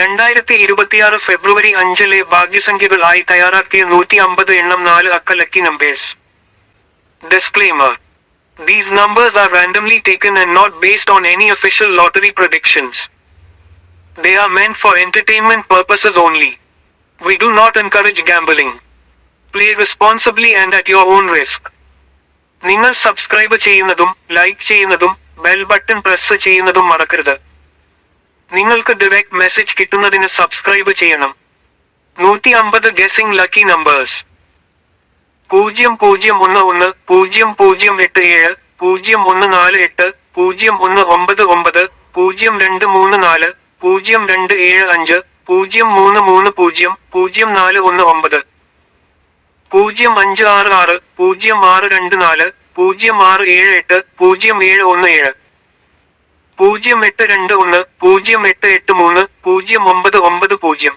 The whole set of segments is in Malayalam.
രണ്ടായിരത്തി ഇരുപത്തിയാറ് ഫെബ്രുവരി അഞ്ചിലെ ഭാഗ്യസംഖ്യകൾ ആയി തയ്യാറാക്കിയ നൂറ്റി അമ്പത് എണ്ണം നാല് അക്ക lucky numbers Disclaimer These numbers are randomly taken and not based on any official lottery predictions. They are meant for entertainment purposes only. We do not encourage gambling. Play responsibly and at your own risk. നിങ്ങൾ സബ്സ്ക്രൈബ് ചെയ്യുന്നതും ലൈക്ക് ചെയ്യുന്നതും ബെൽ ബട്ടൺ പ്രസ് ചെയ്യുന്നതും മറക്കരുത്. നിങ്ങൾക്ക് ഡയറക്റ്റ് മെസ്സേജ് കിട്ടുന്നതിന് സബ്സ്ക്രൈബ് ചെയ്യണം. നൂറ്റി അമ്പത് ഗെസിംഗ് ലക്കി നമ്പേഴ്സ് പൂജ്യം പൂജ്യം ഒന്ന് ഒന്ന് പൂജ്യം പൂജ്യം എട്ട് ഏഴ് പൂജ്യം ഒന്ന് നാല് എട്ട് പൂജ്യം ഒന്ന് ഒമ്പത് ഒമ്പത് പൂജ്യം രണ്ട് മൂന്ന് നാല് പൂജ്യം രണ്ട് ഏഴ് അഞ്ച് പൂജ്യം മൂന്ന് മൂന്ന് പൂജ്യം പൂജ്യം നാല് ഒന്ന് ഒമ്പത്. പൂജ്യം അഞ്ച് ആറ് ആറ് പൂജ്യം ആറ് രണ്ട് നാല് പൂജ്യം ആറ് ഏഴ് എട്ട് പൂജ്യം ഏഴ് ഒന്ന് ഏഴ്. പൂജ്യം എട്ട് രണ്ട് ഒന്ന് പൂജ്യം എട്ട് എട്ട് മൂന്ന് പൂജ്യം ഒമ്പത് ഒമ്പത് പൂജ്യം.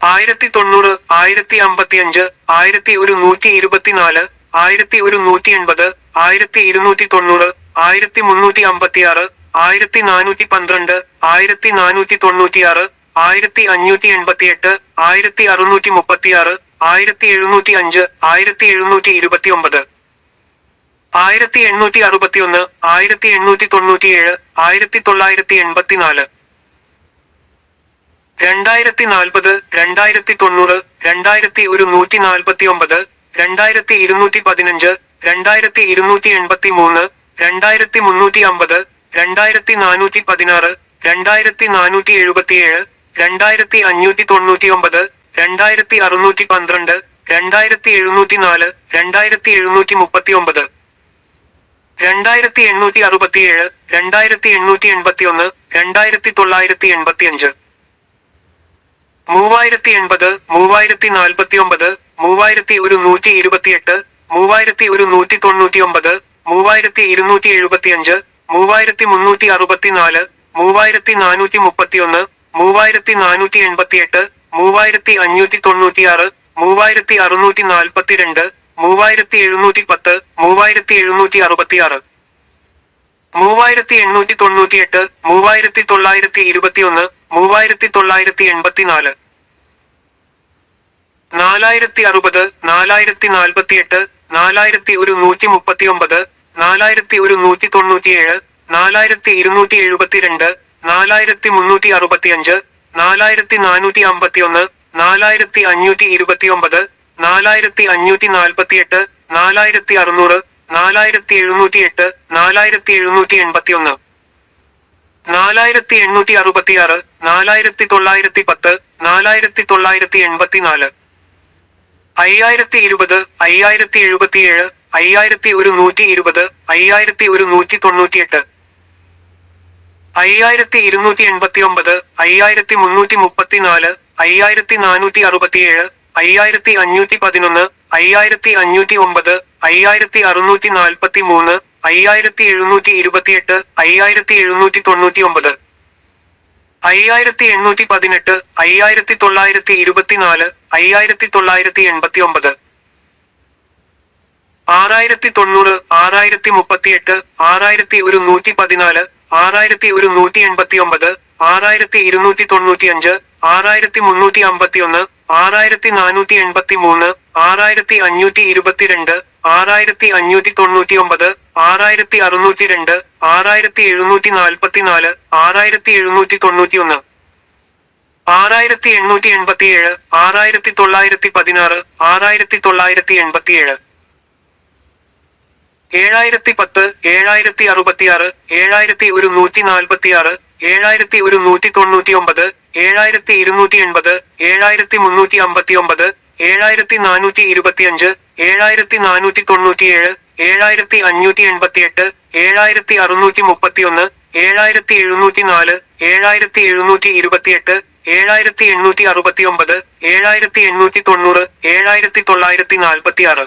ആയിരത്തി തൊണ്ണൂറ് ആയിരത്തി അമ്പത്തിയഞ്ച് ആയിരത്തി ഒരു നൂറ്റി ഇരുപത്തിനാല് ആയിരത്തി ഒരു നൂറ്റി എൺപത് ആയിരത്തി ഇരുന്നൂറ്റി തൊണ്ണൂറ് ആയിരത്തി മുന്നൂറ്റി അമ്പത്തിയാറ് ആയിരത്തി നാനൂറ്റി പന്ത്രണ്ട് ആയിരത്തി നാനൂറ്റി തൊണ്ണൂറ്റിയാറ് ആയിരത്തി അഞ്ഞൂറ്റി എൺപത്തിയെട്ട് ആയിരത്തി അറുന്നൂറ്റി മുപ്പത്തിയാറ് ആയിരത്തി എഴുന്നൂറ്റി അഞ്ച് ആയിരത്തി എഴുന്നൂറ്റി ഇരുപത്തി ഒമ്പത് ആയിരത്തി എണ്ണൂറ്റി അറുപത്തിയൊന്ന് ആയിരത്തി എണ്ണൂറ്റി തൊണ്ണൂറ്റിയേഴ് ആയിരത്തി തൊള്ളായിരത്തി എൺപത്തിനാല്. രണ്ടായിരത്തി നാൽപ്പത് രണ്ടായിരത്തി തൊണ്ണൂറ് രണ്ടായിരത്തി ഒരു നൂറ്റി നാൽപ്പത്തി ഒമ്പത് രണ്ടായിരത്തി ഇരുന്നൂറ്റി പതിനഞ്ച് രണ്ടായിരത്തി ഇരുന്നൂറ്റി എൺപത്തി മൂന്ന് രണ്ടായിരത്തി മുന്നൂറ്റി അമ്പത് രണ്ടായിരത്തി നാനൂറ്റി പതിനാറ് രണ്ടായിരത്തി നാനൂറ്റി എഴുപത്തിയേഴ് രണ്ടായിരത്തി അഞ്ഞൂറ്റി തൊണ്ണൂറ്റി ഒമ്പത് രണ്ടായിരത്തി അറുന്നൂറ്റി പന്ത്രണ്ട് രണ്ടായിരത്തി എഴുന്നൂറ്റി നാല് രണ്ടായിരത്തി എഴുന്നൂറ്റി മുപ്പത്തി ഒമ്പത് രണ്ടായിരത്തി എണ്ണൂറ്റി അറുപത്തിയേഴ് രണ്ടായിരത്തി എണ്ണൂറ്റി എൺപത്തി ഒന്ന് രണ്ടായിരത്തി തൊള്ളായിരത്തി എൺപത്തി അഞ്ച് മൂവായിരത്തി എൺപത് മൂവായിരത്തി നാൽപ്പത്തി ഒമ്പത് മൂവായിരത്തി ഒരു നൂറ്റി ഇരുപത്തിയെട്ട് മൂവായിരത്തി ഒരു നൂറ്റി തൊണ്ണൂറ്റി ഒമ്പത് മൂവായിരത്തി ഇരുന്നൂറ്റി എഴുപത്തിയഞ്ച് മൂവായിരത്തി മുന്നൂറ്റി അറുപത്തിനാല് മൂവായിരത്തി നാനൂറ്റി മുപ്പത്തിയൊന്ന് മൂവായിരത്തി നാനൂറ്റി എൺപത്തിയെട്ട് മൂവായിരത്തി അഞ്ഞൂറ്റി തൊണ്ണൂറ്റിയാറ് മൂവായിരത്തി അറുന്നൂറ്റി നാൽപ്പത്തിരണ്ട് മൂവായിരത്തി എഴുന്നൂറ്റി പത്ത് മൂവായിരത്തി എഴുന്നൂറ്റി അറുപത്തിയാറ് മൂവായിരത്തി എണ്ണൂറ്റി തൊണ്ണൂറ്റിയെട്ട് മൂവായിരത്തി തൊള്ളായിരത്തി ഇരുപത്തിയൊന്ന് മൂവായിരത്തി തൊള്ളായിരത്തി എൺപത്തിനാല് നാലായിരത്തി അറുപത് നാലായിരത്തി നാൽപ്പത്തിയെട്ട് നാലായിരത്തി ഒരു നൂറ്റി മുപ്പത്തിയൊമ്പത് നാലായിരത്തി ഒരു നൂറ്റി തൊണ്ണൂറ്റിയേഴ് നാലായിരത്തി ഇരുന്നൂറ്റി എഴുപത്തിരണ്ട് നാലായിരത്തി മുന്നൂറ്റി അറുപത്തിയഞ്ച് നാലായിരത്തി നാനൂറ്റി അമ്പത്തിയൊന്ന് നാലായിരത്തി അഞ്ഞൂറ്റി ഇരുപത്തിയൊമ്പത് നാലായിരത്തി അഞ്ഞൂറ്റി നാൽപ്പത്തിയെട്ട് നാലായിരത്തി അറുന്നൂറ് നാലായിരത്തി എഴുന്നൂറ്റി എട്ട് നാലായിരത്തി എഴുന്നൂറ്റി എൺപത്തിയൊന്ന് നാലായിരത്തി എണ്ണൂറ്റി അറുപത്തിയാറ് നാലായിരത്തി തൊള്ളായിരത്തി പത്ത് നാലായിരത്തി തൊള്ളായിരത്തി എൺപത്തിനാല് അയ്യായിരത്തി ഇരുപത് അയ്യായിരത്തി എഴുപത്തിയേഴ് അയ്യായിരത്തി ഒരു നൂറ്റി ഇരുപത് അയ്യായിരത്തി ഒരു നൂറ്റി തൊണ്ണൂറ്റിയെട്ട് അയ്യായിരത്തി ഇരുന്നൂറ്റി എൺപത്തി ഒമ്പത് അയ്യായിരത്തി മുന്നൂറ്റി മുപ്പത്തിനാല് അയ്യായിരത്തി നാനൂറ്റി അറുപത്തിയേഴ് അയ്യായിരത്തി അഞ്ഞൂറ്റി പതിനൊന്ന് അയ്യായിരത്തി അഞ്ഞൂറ്റി ഒമ്പത് അയ്യായിരത്തി അറുന്നൂറ്റി നാൽപ്പത്തി മൂന്ന് അയ്യായിരത്തി എഴുന്നൂറ്റി ഇരുപത്തിയെട്ട് അയ്യായിരത്തി എഴുന്നൂറ്റി തൊണ്ണൂറ്റി ഒമ്പത് അയ്യായിരത്തി എണ്ണൂറ്റി പതിനെട്ട് അയ്യായിരത്തി തൊള്ളായിരത്തി ഇരുപത്തിനാല് അയ്യായിരത്തി തൊള്ളായിരത്തി എൺപത്തി ഒമ്പത് ആറായിരത്തി തൊണ്ണൂറ് ആറായിരത്തി മുപ്പത്തിയെട്ട് ആറായിരത്തി ഒരു നൂറ്റി പതിനാല് ആറായിരത്തി ഒരു നൂറ്റി എൺപത്തി ഒമ്പത് ആറായിരത്തി ഇരുന്നൂറ്റി തൊണ്ണൂറ്റിയഞ്ച് ആറായിരത്തി മുന്നൂറ്റി അമ്പത്തിയൊന്ന് ആറായിരത്തി നാനൂറ്റി എൺപത്തി മൂന്ന് ആറായിരത്തി അഞ്ഞൂറ്റി ഇരുപത്തിരണ്ട് ആറായിരത്തി അഞ്ഞൂറ്റി തൊണ്ണൂറ്റി ഒമ്പത് ആറായിരത്തി അറുന്നൂറ്റി രണ്ട് ആറായിരത്തി എഴുന്നൂറ്റി നാൽപ്പത്തിനാല് ആറായിരത്തി എഴുന്നൂറ്റി തൊണ്ണൂറ്റി ഒന്ന് ആറായിരത്തി എണ്ണൂറ്റി എൺപത്തിയേഴ് ആറായിരത്തി തൊള്ളായിരത്തി പതിനാറ് ആറായിരത്തി തൊള്ളായിരത്തി എൺപത്തിയേഴ് ഏഴായിരത്തി പത്ത് ഏഴായിരത്തി അറുപത്തിയാറ് ഏഴായിരത്തി ഒരു നൂറ്റി നാൽപ്പത്തിയാറ് ഏഴായിരത്തി ഒരു നൂറ്റി തൊണ്ണൂറ്റി ഒമ്പത് ഏഴായിരത്തി ഇരുന്നൂറ്റി എൺപത് ഏഴായിരത്തി മുന്നൂറ്റി അമ്പത്തി ഒമ്പത് ഏഴായിരത്തി നാനൂറ്റി ഇരുപത്തിയഞ്ച് ഏഴായിരത്തി നാനൂറ്റി തൊണ്ണൂറ്റിയേഴ് ഏഴായിരത്തി അഞ്ഞൂറ്റി എൺപത്തിയെട്ട് ഏഴായിരത്തി അറുന്നൂറ്റി മുപ്പത്തിയൊന്ന് ഏഴായിരത്തി എഴുന്നൂറ്റി നാല് ഏഴായിരത്തി എഴുന്നൂറ്റി ഇരുപത്തിയെട്ട് ഏഴായിരത്തി എണ്ണൂറ്റി അറുപത്തി ഒമ്പത് ഏഴായിരത്തി എണ്ണൂറ്റി തൊണ്ണൂറ് ഏഴായിരത്തി തൊള്ളായിരത്തി നാൽപ്പത്തിയാറ്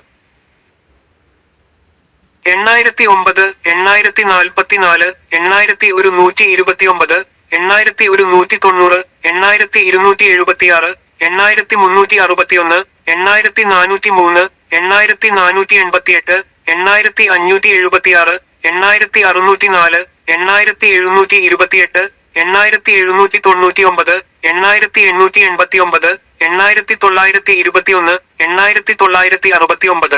എണ്ണായിരത്തി ഒമ്പത് എണ്ണായിരത്തി നാൽപ്പത്തിനാല് എണ്ണായിരത്തി ഒരു നൂറ്റി ഇരുപത്തി ഒമ്പത് എണ്ണായിരത്തി ഒരു നൂറ്റി തൊണ്ണൂറ് എണ്ണായിരത്തി ഇരുന്നൂറ്റി എഴുപത്തിയാറ് എണ്ണായിരത്തി മുന്നൂറ്റി അറുപത്തിയൊന്ന് എണ്ണായിരത്തി നാനൂറ്റി മൂന്ന് എണ്ണായിരത്തി നാനൂറ്റി എൺപത്തിയെട്ട് എണ്ണായിരത്തി അഞ്ഞൂറ്റി എഴുപത്തിയാറ് എണ്ണായിരത്തി അറുന്നൂറ്റി നാല് എണ്ണായിരത്തി എഴുന്നൂറ്റി ഇരുപത്തിയെട്ട് എണ്ണായിരത്തി എഴുന്നൂറ്റി തൊണ്ണൂറ്റി ഒമ്പത് എണ്ണായിരത്തി എണ്ണൂറ്റി എൺപത്തി ഒമ്പത് എണ്ണായിരത്തി തൊള്ളായിരത്തി ഇരുപത്തിയൊന്ന് എണ്ണായിരത്തി തൊള്ളായിരത്തി അറുപത്തി ഒമ്പത്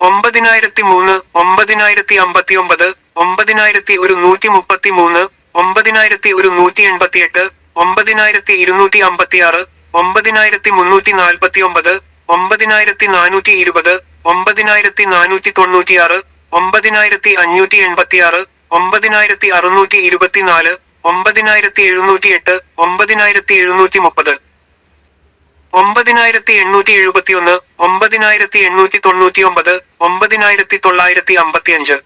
ഒമ്പതിനായിരത്തി മൂന്ന് ഒമ്പതിനായിരത്തി അമ്പത്തി ഒമ്പത് ഒമ്പതിനായിരത്തി ഒരു നൂറ്റി മുപ്പത്തി മൂന്ന് ഒമ്പതിനായിരത്തി ഒരു നൂറ്റി എൺപത്തി എട്ട് ഒമ്പതിനായിരത്തി ഇരുന്നൂറ്റി അമ്പത്തി ആറ് ഒമ്പതിനായിരത്തി മുന്നൂറ്റി നാൽപ്പത്തി ഒമ്പത് ഒമ്പതിനായിരത്തി നാനൂറ്റി ഇരുപത് ഒമ്പതിനായിരത്തി നാനൂറ്റി തൊണ്ണൂറ്റിയാറ് ഒമ്പതിനായിരത്തി അഞ്ഞൂറ്റി എൺപത്തിയാറ് ഒമ്പതിനായിരത്തി അറുന്നൂറ്റി ഇരുപത്തിനാല് ഒമ്പതിനായിരത്തി എഴുന്നൂറ്റി എട്ട് ഒമ്പതിനായിരത്തി എഴുന്നൂറ്റി മുപ്പത് ഒമ്പതിനായിരത്തി എണ്ണൂറ്റി എഴുപത്തിയൊന്ന് ഒമ്പതിനായിരത്തി എണ്ണൂറ്റി തൊണ്ണൂറ്റി ഒമ്പത് ഒമ്പതിനായിരത്തി തൊള്ളായിരത്തി അമ്പത്തിയഞ്ച്